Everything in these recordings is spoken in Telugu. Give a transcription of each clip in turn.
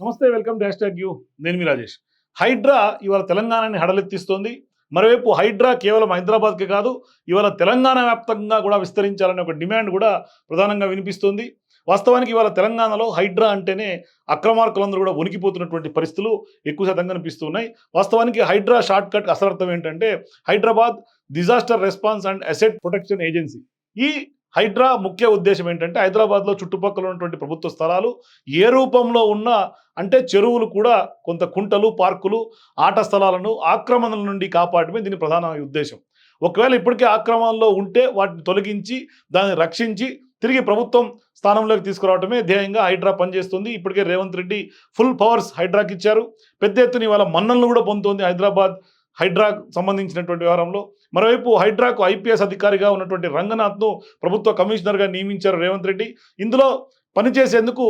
నమస్తే వెల్కమ్ డాష్ ట్యాగ్ యూ. నేను మీ రాజేష్. హైడ్రా ఇవాళ తెలంగాణని హడలెత్తిస్తోంది. మరోవైపు హైడ్రా కేవలం హైదరాబాద్కే కాదు ఇవాళ తెలంగాణ వ్యాప్తంగా కూడా విస్తరించాలనే ఒక డిమాండ్ కూడా ప్రధానంగా వినిపిస్తోంది. వాస్తవానికి ఇవాళ తెలంగాణలో హైడ్రా అంటేనే అక్రమార్కులందరూ కూడా వణికిపోతున్నటువంటి పరిస్థితులు ఎక్కువ శాతం కనిపిస్తున్నాయి వాస్తవానికి హైడ్రా షార్ట్ కట్ అసలర్థం ఏంటంటే Hyderabad disaster response and asset protection agency. ఈ హైడ్రా ముఖ్య ఉద్దేశం ఏంటంటే హైదరాబాద్లో చుట్టుపక్కల ఉన్నటువంటి ప్రభుత్వ స్థలాలు ఏ రూపంలో ఉన్నా అంటే చెరువులు కూడా కొంత కుంటలు పార్కులు ఆట స్థలాలను ఆక్రమణల నుండి కాపాడమే దీని ప్రధాన ఉద్దేశం. ఒకవేళ ఇప్పటికే ఆక్రమణలో ఉంటే వాటిని తొలగించి దాన్ని రక్షించి తిరిగి ప్రభుత్వం స్థానంలోకి తీసుకురావడమే ధ్యేయంగా హైడ్రా పనిచేస్తుంది. ఇప్పటికే రేవంత్ రెడ్డి ఫుల్ పవర్స్ హైడ్రాకి ఇచ్చారు పెద్ద ఎత్తున ఇవాళ మన్నలను కూడా పొందుతోంది హైదరాబాద్ హైడ్రా సంబంధించినటువంటి వ్యవహారంలో మరోవైపు హైడ్రాకు ఐపీఎస్ అధికారిగా ఉన్నటువంటి రంగనాథ్ను ప్రభుత్వ కమిషనర్గా నియమించారు రేవంత్ రెడ్డి. ఇందులో పనిచేసేందుకు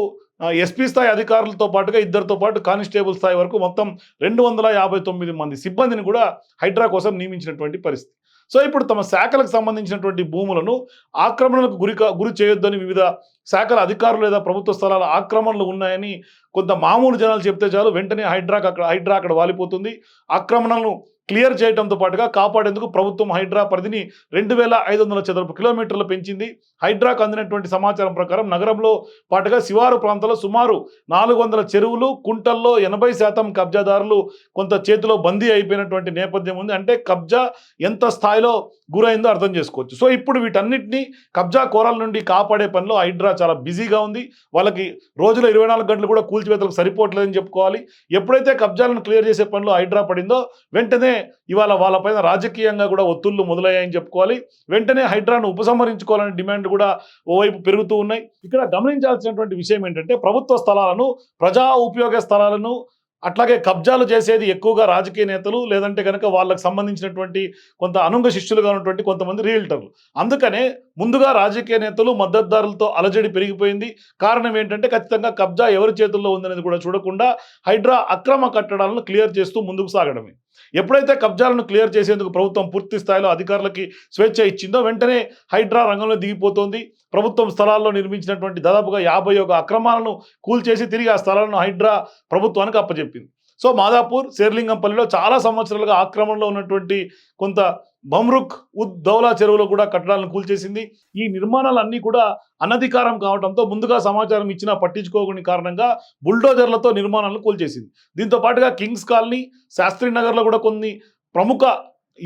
ఎస్పీ స్థాయి అధికారులతో పాటుగా ఇద్దరితో పాటు కానిస్టేబుల్ స్థాయి వరకు మొత్తం రెండు వందల యాభై తొమ్మిది మంది సిబ్బందిని కూడా హైడ్రా కోసం నియమించినటువంటి పరిస్థితి. సో ఇప్పుడు తమ శాఖలకు సంబంధించినటువంటి భూములను ఆక్రమణలకు గురి గురి చేయొద్దని వివిధ శాఖల అధికారులు లేదా ప్రభుత్వ స్థలాల ఆక్రమణలు ఉన్నాయని కొంత మామూలు జనాలు చెప్తే చాలు వెంటనే హైడ్రాక్ అక్కడ హైడ్రా అక్కడ వాలిపోతుంది. ఆక్రమణలను క్లియర్ చేయడంతో పాటుగా కాపాడేందుకు ప్రభుత్వం హైడ్రా పరిధిని రెండు వేల ఐదు వందల చదరపు కిలోమీటర్లు పెంచింది. హైడ్రాకు అందినటువంటి సమాచారం ప్రకారం నగరంలో పాటుగా శివారు ప్రాంతాల్లో సుమారు నాలుగు వందల చెరువులు కుంటల్లో ఎనభై శాతం కబ్జాదారులు కొంత చేతిలో బందీ అయిపోయినటువంటి నేపథ్యం ఉంది. అంటే కబ్జా ఎంత స్థాయిలో గురైందో అర్థం చేసుకోవచ్చు. సో ఇప్పుడు వీటన్నిటిని కబ్జా కోరాల నుండి కాపాడే పనిలో హైడ్రా చాలా బిజీగా ఉంది. వాళ్ళకి రోజులో ఇరవై నాలుగు గంటలు కూడా కూల్చివేతలకు సరిపోవట్లేదని చెప్పుకోవాలి. ఎప్పుడైతే కబ్జాలను క్లియర్ చేసే పనిలో హైడ్రా పడిందో వెంటనే ఇవాళ వాళ్ళపైన రాజకీయంగా కూడా ఒత్తుళ్ళు మొదలయ్యాయని చెప్పుకోవాలి. వెంటనే హైడ్రాను ఉపసంహరించుకోవాలనే డిమాండ్ కూడా ఓవైపు పెరుగుతూ ఉన్నాయి. ఇక్కడ గమనించాల్సినటువంటి విషయం ఏంటంటే ప్రభుత్వ స్థలాలను ప్రజా ఉపయోగ స్థలాలను అట్లాగే కబ్జాలు చేసేది ఎక్కువగా రాజకీయ నేతలు లేదంటే కనుక వాళ్ళకి సంబంధించినటువంటి కొంత అనుంగ శిష్యులుగా ఉన్నటువంటి కొంతమంది రియల్టర్లు. అందుకనే ముందుగా రాజకీయ నేతలు మద్దతుదారులతో అలజడి పెరిగిపోయింది. కారణం ఏంటంటే ఖచ్చితంగా కబ్జా ఎవరి చేతుల్లో ఉందనేది కూడా చూడకుండా హైడ్రా అక్రమ కట్టడాలను క్లియర్ చేస్తూ ముందుకు సాగడమే. ఎప్పుడైతే కబ్జాలను క్లియర్ చేసేందుకు ప్రభుత్వం పూర్తి స్థాయిలో అధికారులకి స్వేచ్ఛ ఇచ్చిందో వెంటనే హైడ్రా రంగంలో దిగిపోతోంది. ప్రభుత్వం స్థలాల్లో నిర్మించినటువంటి దాదాపుగా యాభై ఒక అక్రమాలను కూల్చేసి తిరిగి ఆ స్థలాలను హైడ్రా ప్రభుత్వానికి అప్పచెప్పింది సో మాదాపూర్ శేర్లింగంపల్లిలో చాలా సంవత్సరాలుగా ఆక్రమణలో ఉన్నటువంటి కొంత బమ్రుక్ ఉద్ దౌలా చెరువులో కూడా కట్టడాలను కూల్చేసింది. ఈ నిర్మాణాలన్నీ కూడా అనధికారం కావడంతో ముందుగా సమాచారం ఇచ్చినా పట్టించుకోకుని కారణంగా బుల్డోజర్లతో నిర్మాణాలను కూల్చేసింది. దీంతో పాటుగా కింగ్స్ కాలనీ శాస్త్రి నగర్లో కూడా కొన్ని ప్రముఖ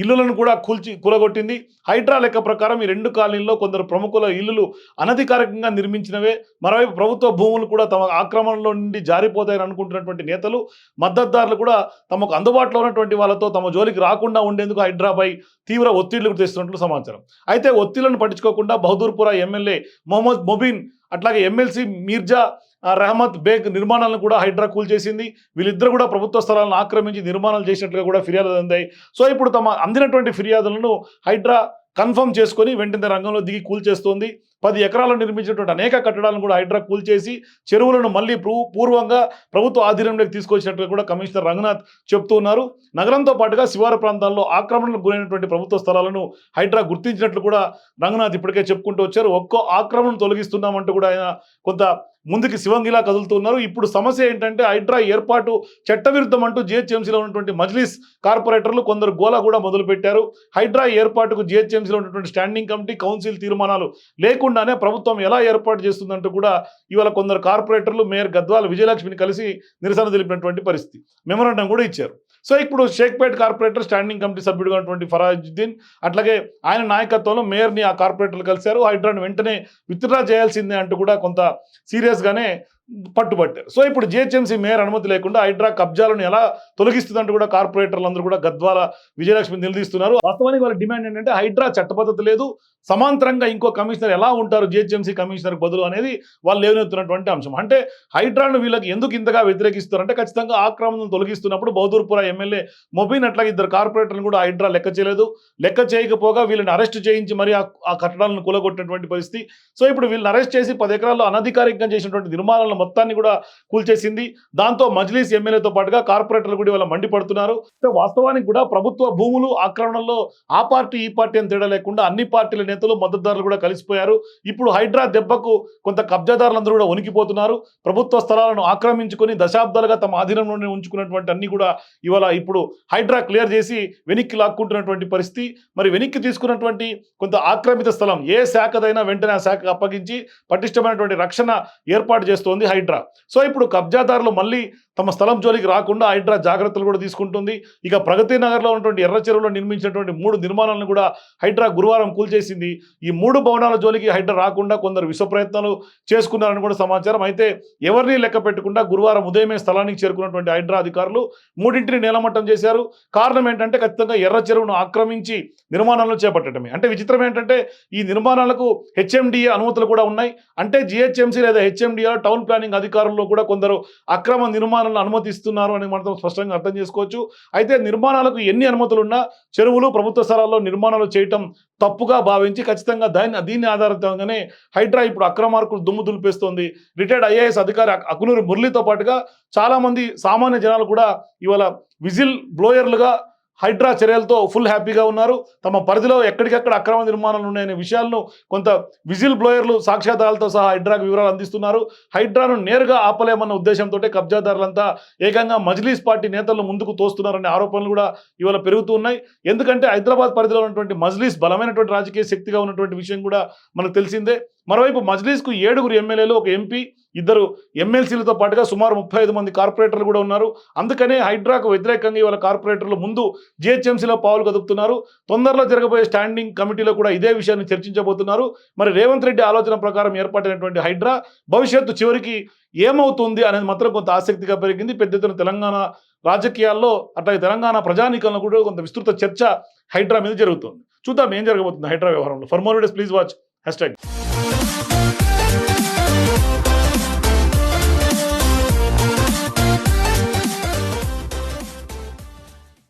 ఇల్లులను కూడా కూల్చి కూలగొట్టింది. హైడ్రా లెక్క ప్రకారం ఈ రెండు కాలనీల్లో కొందరు ప్రముఖుల ఇల్లులు అనధికారికంగా నిర్మించినవే. మరోవైపు ప్రభుత్వ భూములు కూడా తమ ఆక్రమణలో నుండి జారిపోతాయని అనుకుంటున్నటువంటి నేతలు మద్దతుదారులు కూడా తమకు అందుబాటులో ఉన్నటువంటి వాళ్ళతో తమ జోలికి రాకుండా ఉండేందుకు హైడ్రాపై తీవ్ర ఒత్తిళ్ళు తెస్తున్నట్లు సమాచారం. అయితే ఒత్తిళ్ళను పట్టించుకోకుండా బహదూర్పుర ఎమ్మెల్యే మొహమ్మద్ మొబీన్ అట్లాగే ఎమ్మెల్సీ మీర్జా రెహమత్ బేగ్ నిర్మాణాలను కూడా హైడ్రా కూల్చేసింది వీళ్ళిద్దరు కూడా ప్రభుత్వ స్థలాలను ఆక్రమించి నిర్మాణాలు చేసినట్లుగా కూడా ఫిర్యాదులు అందాయి. సో ఇప్పుడు తమ అందినటువంటి ఫిర్యాదులను హైడ్రా కన్ఫర్మ్ చేసుకొని వెంటనే రంగంలో దిగి కూల్చేస్తోంది పది ఎకరాలు నిర్మించినటువంటి అనేక కట్టడాలను కూడా హైడ్రా కూల్చేసి చెరువులను మళ్ళీ పూర్వంగా ప్రభుత్వ ఆధీనంలోకి తీసుకొచ్చినట్టుగా కూడా కమిషనర్ రంగనాథ్ చెప్తూ ఉన్నారు. నగరంతో పాటుగా శివారు ప్రాంతాల్లో ఆక్రమణలకు గురైనటువంటి ప్రభుత్వ స్థలాలను హైడ్రా గుర్తించినట్లు కూడా రంగనాథ్ ఇప్పటికే చెప్పుకుంటూ వచ్చారు. ఒక్కో ఆక్రమణ తొలగిస్తున్నామంటూ కూడా ఆయన కొంత ముందుకి శివంగిలా కదులుతున్నారు ఇప్పుడు సమస్య ఏంటంటే హైడ్రా ఏర్పాటు చట్టవిరుద్ధం అంటూ జిహెచ్ఎంసీలో ఉన్నటువంటి మజ్లిస్ కార్పొరేటర్లు కొందరు గోలా కూడా మొదలుపెట్టారు. హైడ్రా ఏర్పాటుకు జిహెచ్ఎంసీలో ఉన్నటువంటి స్టాండింగ్ కమిటీ కౌన్సిల్ తీర్మానాలు లేకుండా లేకుండానే ప్రభుత్వం ఎలా ఏర్పాటు చేస్తుందంటూ కూడా ఇవాళ కొందరు కార్పొరేటర్లు మేయర్ గద్వాల విజయలక్ష్మిని కలిసి నిరసన తెలిపినటువంటి పరిస్థితి. మెమరాండం కూడా ఇచ్చారు. సో ఇప్పుడు షేక్పేట్ కార్పొరేటర్ స్టాండింగ్ కమిటీ సభ్యుడుగా ఉన్నటువంటి ఫరాజుద్దీన్ అట్లాగే ఆయన నాయకత్వంలో మేయర్ని ఆ కార్పొరేటర్లు కలిశారు. హైడ్రాను వెంటనే విత్డ్రా చేయాల్సిందే అంటూ కూడా కొంత సీరియస్గానే పట్టుబట్టారు. సో ఇప్పుడు జిహెచ్ఎంసీ మేయర్ అనుమతి లేకుండా హైడ్రా కబ్జాలను ఎలా తొలగిస్తుందంటూ కూడా కార్పొరేటర్లు అందరూ కూడా గద్వాల విజయలక్ష్మి నిలదీస్తున్నారు. వాస్తవానికి వాళ్ళ డిమాండ్ ఏంటంటే హైడ్రా చట్టపద్ధతి లేదు. సమాంతరంగా ఇంకో కమిషనర్ ఎలా ఉంటారు? జిహెచ్ఎంసీ కమిషనర్ బదులు అనేది వాళ్ళు లేవనెత్తున్నటువంటి అంశం. అంటే హైడ్రాను వీళ్ళకి ఎందుకు ఇంతగా వ్యతిరేకిస్తారంటే ఖచ్చితంగా ఆక్రమణను తొలగిస్తున్నప్పుడు బౌదూర్పుర ఎమ్మెల్యే మొబిన్ అట్లాగే ఇద్దరు కార్పొరేటర్లు కూడా హైడ్రా లెక్క చేయలేదు. లెక్క చేయకపోగా వీళ్ళని అరెస్ట్ చేయించి మరి ఆ- ఆ కట్టడాలను కూలగొట్టినటువంటి పరిస్థితి. సో ఇప్పుడు వీళ్ళని అరెస్ట్ చేసి పది ఎకరాల్లో అనధికారికంగా చేసినటువంటి నిర్మాణాలను నిర్మాణాల మొత్తాన్ని కూడా కూల్చేసింది. దాంతో మజ్లీస్ ఎమ్మెల్యేతో పాటుగా కార్పొరేటర్లు కూడా ఇవాళ మండిపడుతున్నారు. వాస్తవానికి కూడా ప్రభుత్వ భూములు ఆక్రమణలో ఆ పార్టీ ఈ పార్టీ అని తేడా లేకుండా అన్ని పార్టీల నేతలు మద్దతుదారులు కూడా కలిసిపోయారు. ఇప్పుడు హైడ్రా దెబ్బకు కొంత కబ్జాదారులందరూ కూడా ఉనికిపోతున్నారు ప్రభుత్వ స్థలాలను ఆక్రమించుకొని దశాబ్దాలుగా తమ ఆధీనంలోనే ఉంచుకున్నటువంటి అన్ని కూడా ఇవాళ ఇప్పుడు హైడ్రా క్లియర్ చేసి వెనక్కి లాక్కుంటున్నటువంటి పరిస్థితి. మరి వెనక్కి తీసుకున్నటువంటి కొంత ఆక్రమిత స్థలం ఏ శాఖదైనా వెంటనే ఆ శాఖకు అప్పగించి పటిష్టమైనటువంటి రక్షణ ఏర్పాటు చేస్తోంది. హైడ్రా. సో ఇప్పుడు కబ్జాదారులు మళ్ళీ తమ స్థలం జోలికి రాకుండా హైడ్రా జాగ్రత్తలు కూడా తీసుకుంటుంది. ఇక ప్రగతి నగర్లో ఉన్నటువంటి ఎర్ర చెరువులో నిర్మించినటువంటి మూడు నిర్మాణాలను కూడా హైడ్రా గురువారం కూల్చేసింది. ఈ మూడు భవనాల జోలికి హైడ్రా రాకుండా కొందరు విశ్వ ప్రయత్నాలు చేసుకున్నారని కూడా సమాచారం. అయితే ఎవరిని లెక్క పెట్టకుండా గురువారం ఉదయమే స్థలానికి చేరుకున్నటువంటి హైడ్రా అధికారులు మూడింటిని నేలమట్టం చేశారు. కారణం ఏంటంటే ఖచ్చితంగా ఎర్ర చెరువును ఆక్రమించి నిర్మాణాలను చేపట్టడమే. అంటే విచిత్రం ఏంటంటే ఈ నిర్మాణాలకు హెచ్ఎండిఏ అనుమతులు కూడా ఉన్నాయి. అంటే జిహెచ్ఎంసీ లేదా హెచ్ఎండిఏ టౌన్ ప్లానింగ్ అధికారుల్లో కూడా కొందరు అక్రమ నిర్మాణాలను అనుమతిస్తున్నారు అని మనం స్పష్టంగా అర్థం చేసుకోవచ్చు. అయితే నిర్మాణాలకు ఎన్ని అనుమతులున్నా చెరువులు ప్రభుత్వ స్థలాల్లో నిర్మాణాలు చేయటం తప్పుగా భావించి ఖచ్చితంగా దాన్ని దీన్ని ఆధారితంగానే హైడ్రా ఇప్పుడు అక్రమార్కులు దుమ్ము దులిపేస్తోంది. రిటైర్డ్ ఐఏఎస్ అధికారి అక్- అకునూరి మురళితో పాటుగా చాలామంది సామాన్య జనాలు కూడా ఇవాళ విజిల్ బ్లోయర్లుగా హైడ్రా చర్యలతో ఫుల్ హ్యాపీగా ఉన్నారు. తమ పరిధిలో ఎక్కడికెక్కడ అక్రమ నిర్మాణాలు ఉన్నాయనే విషయాలను కొంత విజిల్ బ్లోయర్లు సాక్ష్యాధారాలతో సహా హైడ్రాకు వివరాలు అందిస్తున్నారు. హైడ్రాను నేరుగా ఆపలేమన్న ఉద్దేశంతో కబ్జాదారులంతా ఏకంగా మజ్లీస్ పార్టీ నేతలను ముందుకు తోస్తున్నారనే ఆరోపణలు కూడా ఇవాళ పెరుగుతూ ఉన్నాయి. ఎందుకంటే హైదరాబాద్ పరిధిలో ఉన్నటువంటి మజ్లీస్ బలమైనటువంటి రాజకీయ శక్తిగా ఉన్నటువంటి విషయం కూడా మనకు తెలిసిందే. మరోవైపు మజ్లీస్కు ఏడుగురు ఎమ్మెల్యేలు ఒక ఎంపీ ఇద్దరు ఎమ్మెల్సీలతో పాటుగా సుమారు ముప్పై ఐదు మంది కార్పొరేటర్లు కూడా ఉన్నారు. అందుకనే హైడ్రాకు వ్యతిరేకంగా ఇవాళ కార్పొరేటర్లు ముందు జిహెచ్ఎంసీలో పావులు కదుపుతున్నారు. తొందరలో జరగబోయే స్టాండింగ్ కమిటీలో కూడా ఇదే విషయాన్ని చర్చించబోతున్నారు. మరి రేవంత్ రెడ్డి ఆలోచన ప్రకారం ఏర్పాటైనటువంటి హైడ్రా భవిష్యత్తు చివరికి ఏమవుతుంది అనేది మాత్రం కొంత ఆసక్తిగా పెరిగింది. పెద్ద ఎత్తున తెలంగాణ రాజకీయాల్లో అట్లాగే తెలంగాణ ప్రజానీకంలో కూడా కొంత విస్తృత చర్చ హైడ్రా మీద జరుగుతుంది. చూద్దాం ఏం జరగబోతుంది హైడ్రా వ్యవహారంలో. For more days please watch hashtag